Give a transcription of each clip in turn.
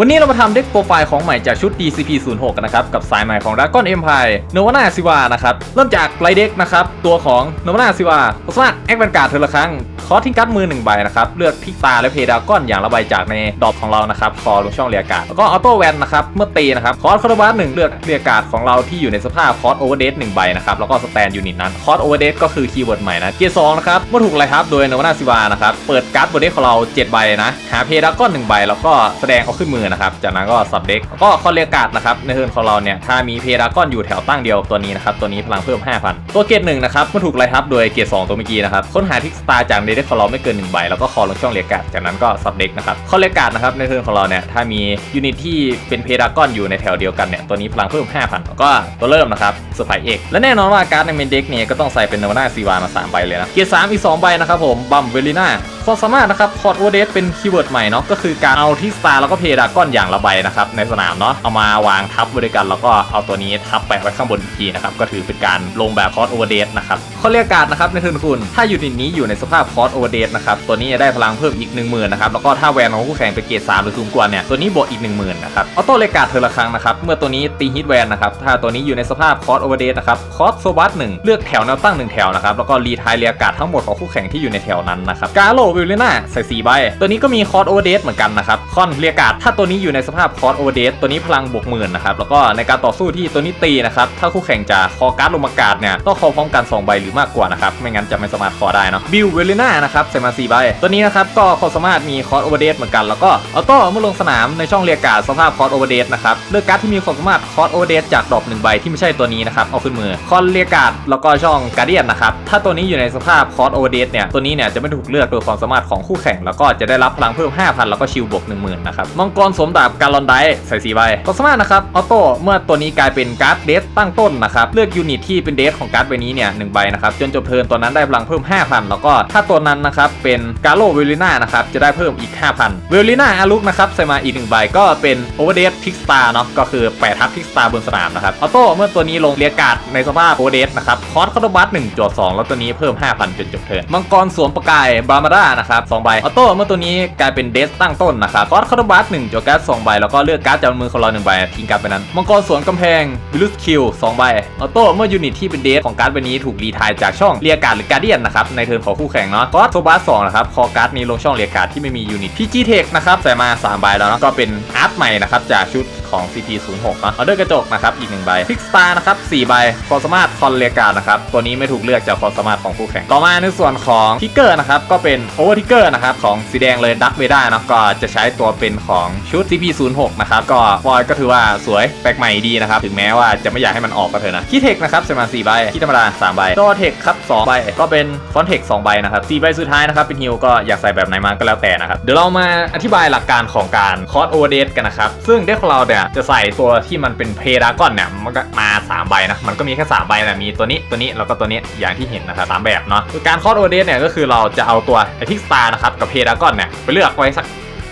วันนี้เรามาทำเด็กโปรไฟล์ของใหม่จากชุด DCP 0 6 กันนะครับ กับสายใหม่ของ Dragon Empire เนวาน่าซิวานะครับ เริ่มจากไลเด็กนะครับ ตัวของเนวาน่าซิวาสามารถแอคแวนการ์ดเธอละครั้ง คอสทิ้งการ์ดมือหนึ่งใบนะครับเลือกพิกตาและเพดาก้อนอย่างละใบจากในดอปของเรานะครับคอลงช่องเรียการ์ดแล้วก็ออโต้แวนนะครับเมื่อตีนะครับคอสคาร์บัสหนึ่งเลือกเรียการ์ดของเราที่อยู่ในสภาพคอสโอเวอร์เดหนึ่งใบนะครับแล้วก็สแตนยูนิตนั้นคอสโอเวอร์เดก็คือคีย์เวิร์ดใหม่นะเกียร์สองนะครับเมื่อถูกไลท์ทับโดยเนวานาซิวานะครับเปิดการ์ดบนเด็กของเรา7ใบนะหาเพดาก้อนหนึ่งใบแล้วก็แสดงเอาขึ้นมือนะครับจากนั้นก็สับเด็กแล้วก็คอเรียการ์ดนะครับในเทิร์นของเราเนี่ยถ้ามีเพดากอนอยู่แถวตั้งเดียวตัวนี้นะครับตัวนี้พลังเพิ่ม 5,000 ตัวเกรดหนึ่งนะครับเมื่อถูกไลท์ทับโดยเกรดสองตัวเมื่อกี้นะครับค้นหาทิกสตาร์จากในเด็กของเราไม่เกินหนึ่งใบแล้วก็คอลงช่องเรียกาดจากนั้นก็สับเด็กนะครับคอเรียกการ์ดนะครับในเทิร์นของเราเนี่ยถ้ามียูนิตที่เป็นเพดากอนอยู่ในแถวเดียวกันเนี่ยตัวนี้พลังเพิ่ม 5,000แล้วก็ตัวเริ่มนะครับเซอร์ไพรส์เอกและแน่นอนว่าการ์ดในเมนเด็กเนี่ยก็ต้องใส่เป็นโนวาน่าซีวามาสามใบเลยนะเกียร์สามอีกสองใบนะครับผมบัมเวลิน่าความสามารถนะครับคอร์ดโอเดสเป็นคีย์เวิร์ดใหม่เนาะก็คือการเอาที่สตาร์แล้วก็เพดากอนอย่างละใบนะครับในสนามเนาะเอามาวางทับบริกันแล้วก็เอาตัวนี้ทับแปะไว้ข้างบนอีกทีนะครับก็ถือเป็นการลงแบบคอร์ดโอเวอร์เดสนะครับเขาเรียกการ์ดนะครับในเทิร์นคุณ ถ้ายูนิตนี้อยู่ในสภาพคอร์ดโอเวอร์เดสนะครับตัวนี้จะได้พลังเพิ่มอีก 1 0,000นะครับแล้วก็ถ้าแวนของคู่แข่งเป็นเกรด3หรือสูงกว่าเนี่ยตัวนี้บวกอีก 1 0,000นะครับออโต้เลการ์ดเธอละครั้งนะครับเมื่อตัวนี้ตีฮิตแวนนะครับถ้าตัวนี้อยู่ในสภาพคอร์ดโอเวอร์เดสนะครับคอร์ดโซบัสหนึ่งเลือกแถวแนวตั้งหนึ่งแถวนะครับแล้วก็รีทายเรียกาดทั้งหมดของคู่แข่งที่อยู่ในแถวนั้นนะครับกาโลวิลเลน่าใส่4ใบตัวนี้ก็มีคอร์ดโอเวอร์เดสเหมือนกันนะครับคอนเรียกาดถ้าตัวนี้อยู่ในสภาพคอร์ดโอเวอร์เดสตัวนี้พลังบวกหมื่นนะครับแล้วก็ในการต่อสู้ที่ตัวนี้ตีนะครับถ้าคู่แข่งจะคอการ์ดลงมากาดเนี่ยต้องคอพร้อมกันสองใบหรือมากกว่านะครับไม่งั้นจะไม่สามารถคอได้เนาะบิลเวลิน่านะครับใส่มา4ใบตัวนี้นะครับก็ความสามารถมีคอร์ดโอเวอร์เดสเหมือนกันแล้วก็ออโต้เมื่อลงสนามในช่องเรียกการสภาพคอร์ดโอเวอร์เดสนะครับเลือกการ์ดที่มีความสามารถคอร์ดโอเวอร์เดสจากดรอปหนึ่งใบที่ไม่ใช่ตัวนี้นะครับเอาขึ้นมือคอนเรียการ์ดแล้วก็ช่องการเดียนนะครับถ้าตัวนี้อยู่ในสภาพคอร์ดโอเวอร์เดสเนี่ยตัวนี้เนี่ยจะไม่ถูกเลือกโดยความสามารถของคู่แข่ง แล้วก็จะได้รับพลังเพิ่ม 5,000 แล้วก็ชิลบวก10,000นะครับมังกรสมดาบการอนไดใส่4ใบความสามารถนะครับออโต้เมื่อตัวนี้กลายเป็นการ์ดเดสตั้งต้นนะครับเลือกยูนิตที่เป็นเดสของการ์ดใบนี้เนี่ยหนึ่งใบนะครับจนจบเทิร์นตัวนั้นได้พลังเพิ่ม 5,000 แล้วก็ถ้าตัวนั้นนะครับเป็นกาโลเวลิน่านะครับจะได้เพิ่มอีก 5,000 เวลิน่าอารุกนะครับใส่มาอีกหนึ่งใบก็เป็นโอเวอร์เดสพิกสตาร์เนาะก็คือแปะทับพิกสตาร์บนสนามนะครับออโต้เมื่อตัวนี้ลงเรียการ์ดในสภาพโอเวอร์เดสนะครับคอร์สคาร์บัสหนึ่งจวดสองแล้วตัวนี้เพิ่ม 5,000จนจบเทิร์นมังกรสวมประกายบารามาด้านะครับสองใบออโต้เมื่อตัวนี้กลายเป็นเดสตั้งต้นนะครับคอร์สคาร์บัสหนึ่งจวดการ์ดสองใบแล้วก็เลือกการ์ดจากมือของเราหนึ่งใบทิ้งการ์ดไปนั้นมังกรสวนกำแพงวิลุสคิวสองใบออโต้เมื่อยูนิตที่เป็นเดสของการ์ดใบนี้ถูกรีทายจากช่องเรียกาดหรือการเดียนนะครับในเทิร์นของคู่แข่งเนาะอสโซบัสสองนะครับคอการ์ดนี้ลงช่องเรียการ์ดที่ไม่มียูนิตพี่จีเทคนะครับใส่มาสามใบแล้วนะก็เป็นอาร์ตใหม่นะครับจากชุดของ CP 0 6เนาะออเดอร์กระจกนะครับอีกหนึ่งใบพิกสตาร์นะครับ4ใบความสามารถคอนเรียการ์ดนะครับตัวนี้ไม่ถูกเลือกจากความสามารถของคู่แข่งต่อมาในส่วนของทิกเกอร์นะครับก็เป็นโอเวอร์ทิกเกอร์นะครับของสีแดงเลยดักเวด้านะก็จะใช้ตัวเป็นของชุด CP 0 6 นะครับก็ฟอยก็ถือว่าสวยแปลกใหม่ดีนะครับถึงแม้ว่าจะไม่อยากให้มันออกก็เถอะนะคีเทคนะครับใส่มา4ใบคีธรรมดา3ใบดอเทคครับ2ใบก็เป็นฟอนเทค2ใบนะครับ4ใบสุดท้ายนะครับเป็นฮิลก็อยากใส่แบบไหนมาก็แล้วแต่นะครับเดี๋ยวเรามาอธิบายหลักการของการคอร์สโอเวอร์เดกันนะครับซึ่งเด็กของเราเนี่ยจะใส่ตัวที่มันเป็นเพดากอนเนี่ยมันก็มา3ใบนะมันก็มีแค่3ใบแหละมีตัวนี้ตัวนี้แล้วก็ตัวนี้อย่างที่เห็นนะครับสามแบบเนาะการคอร์สโอเวอร์เนี่ยก็คือเราจะเอาตัวไอทิกสตาร์นะครับกับเพดากอนเนี่ยไปเลือกไว้สัก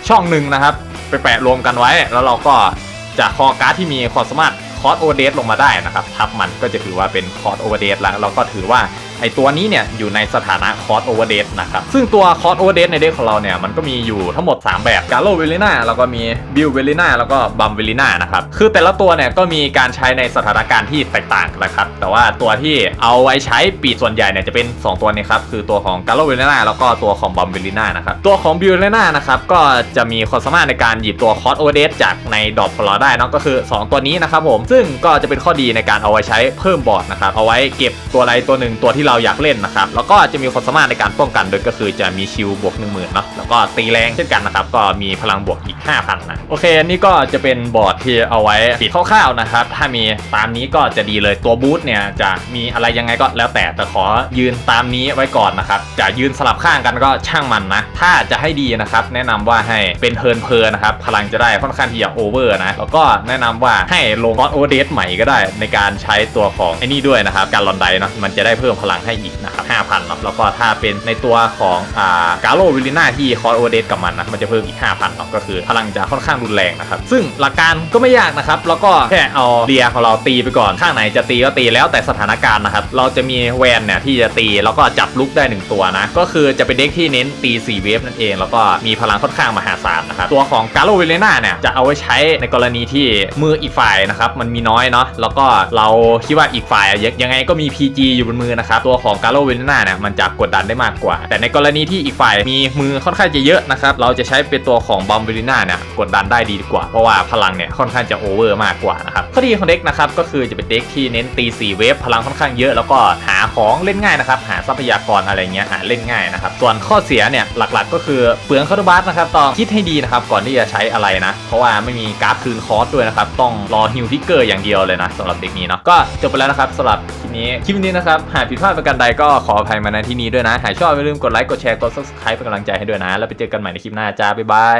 ช่องหนึ่งนะครับไปแปะรวมกันไว้ แล้วเราก็จะคอการ์ดที่มีความสามารถคอร์สโอเวอร์เดลงมาได้นะครับทับมันก็จะถือว่าเป็นคอร์สโอเวอร์เดแล้วเราก็ถือว่า ไอตัวนี้เนี่ยอยู่ในสถานะคอร์สโอเวอร์เดนะครับ ซึ่งตัวคอร์สโอเวอร์เดในเด็กของเราเนี่ยมันก็มีอยู่ทั้งหมด 3 แบบกาโลเวลิน่าแล้วก็มีบิลเวลิน่าแล้วก็บัมเวลิน่านะครับ คือแต่ละตัวเนี่ยก็มีการใช้ในสถานการณ์ที่แตกต่างกันนะครับ แต่ว่าตัวที่เอาไว้ใช้ปีดส่วนใหญ่เนี่ยจะเป็น 2 ตัวนี้ครับ คือตัวของกาโลเวลิน่าแล้วก็ตัวของบัมเวลิน่านะครับ ตัวของบิลเวลิน่านะครับก็จะมีความสามารถในการหยิบตัวคอร์สโอเวอร์เดจากในดอกขอได้นะก็คือ 2 ตัวนี้นะครับผมซึ่งก็จะเป็นข้อดีในการเอาไว้ใช้เพิ่มบอร์ดนะครับเอาไว้เก็บตัวอะไรตัวหนึ่งตัวที่เราอยากเล่นนะครับ แล้วก็จะมีความสามารถในการป้องกันโดยก็คือจะมีชิลบวก 1 0,000เนาะแล้วก็ตีแรงเช่นกันนะครับ ก็มีพลังบวกอีก 5,000นะโอเคอันนี่ก็จะเป็นบอร์ดที่เอาไว้ปิดคร่าวๆนะครับ ถ้ามีตามนี้ก็จะดีเลยตัวบูทเนี่ยจะมีอะไรยังไงก็แล้วแต่แต่ขอยืนตามนี้ไว้ก่อนนะครับ จะยืนสลับข้างกันก็ช่างมันนะ ถ้าจะให้ดีนะครับ แนะนำว่าให้เป็นเทิร์นเพลินนะครับ พลังจะได้ค่อนข้างที่จะโอเวอร์นะ แล้วก็แนะนำว่าให้ลงคอสโอเดสใหม่ก็ได้ ในการใช้ตัวของไอ้นี่ด้วยนะครับ การลอนไดเนาะมันจะได้เพิ่มพลังลังให้อีกนะครับ5,000เนาะแล้วก็ถ้าเป็นในตัวของอ่ากาโลวิลิน่าที่คอร์โอเดสกับมันนะมันจะเพิ่มอีก 5,000เนาะก็คือพลังจะค่อนข้างรุนแรงนะครับซึ่งหลักการก็ไม่ยากนะครับแล้วก็แค่เอาเรียของเราตีไปก่อนข้างไหนจะตีก็ตีแล้วแต่สถานการณ์นะครับเราจะมีแวนเนี่ยที่จะตีแล้วก็จับลุกได้หนึ่งตัวนะก็คือจะเป็นเด็กที่เน้นตี4เวฟนั่นเอง แล้วก็มีพลังค่อนข้างมหาศาลนะครับตัวของกาโลวิลิน่าเนี่ยจะเอาไว้ใช้ในกรณีที่มืออีกฝ่ายนะครับมันมีน้อยเนาะแล้วก็เราคิดว่าอีกฝ่ายยังไงก็มี PG อยู่บนมือนะครับตัวของกาโลวิลิน่าเนี่ยมันจะกดดันได้มากกว่า แต่ในกรณีที่อีกฝ่ายมีมือค่อนข้างจะเยอะนะครับเราจะใช้เป็นตัวของบอมวิลิน่าเนี่ยกดดันได้ดีกว่า เพราะว่าพลังเนี่ยค่อนข้างจะโอเวอร์มากกว่านะครับข้อดีของเด็กนะครับก็คือจะเป็นเด็กที่เน้นตี4เวฟพลังค่อนข้างเยอะแล้วก็หาของเล่นง่ายนะครับหาทรัพยากรอะไรเงี้ยหาเล่นง่ายนะครับส่วนข้อเสียเนี่ยหลักๆ ก็คือเปลืองคาร์บัสนะครับต้องคิดให้ดีนะครับก่อนที่จะใช้อะไรนะ เพราะว่าไม่มีการ์ดคืนคอสด้วยนะครับต้องรอฮิวทิกเกอร์อย่างเดียวเลยนะสำหรับเด็กนี้เนาะก็จบไปแล้วนะครับสำหรับคลิปนี้คลิปนี้นะครับหากผิดพลาดประการใดก็ขออภัยมาณที่นี้ด้วยนะ หากชอบอย่าลืมกดไลค์ กดแชร์ กด subscribe เป็นกำลังใจให้ด้วยนะ แล้วไปเจอกันใหม่ในคลิปหน้าจ้า บ๊ายบาย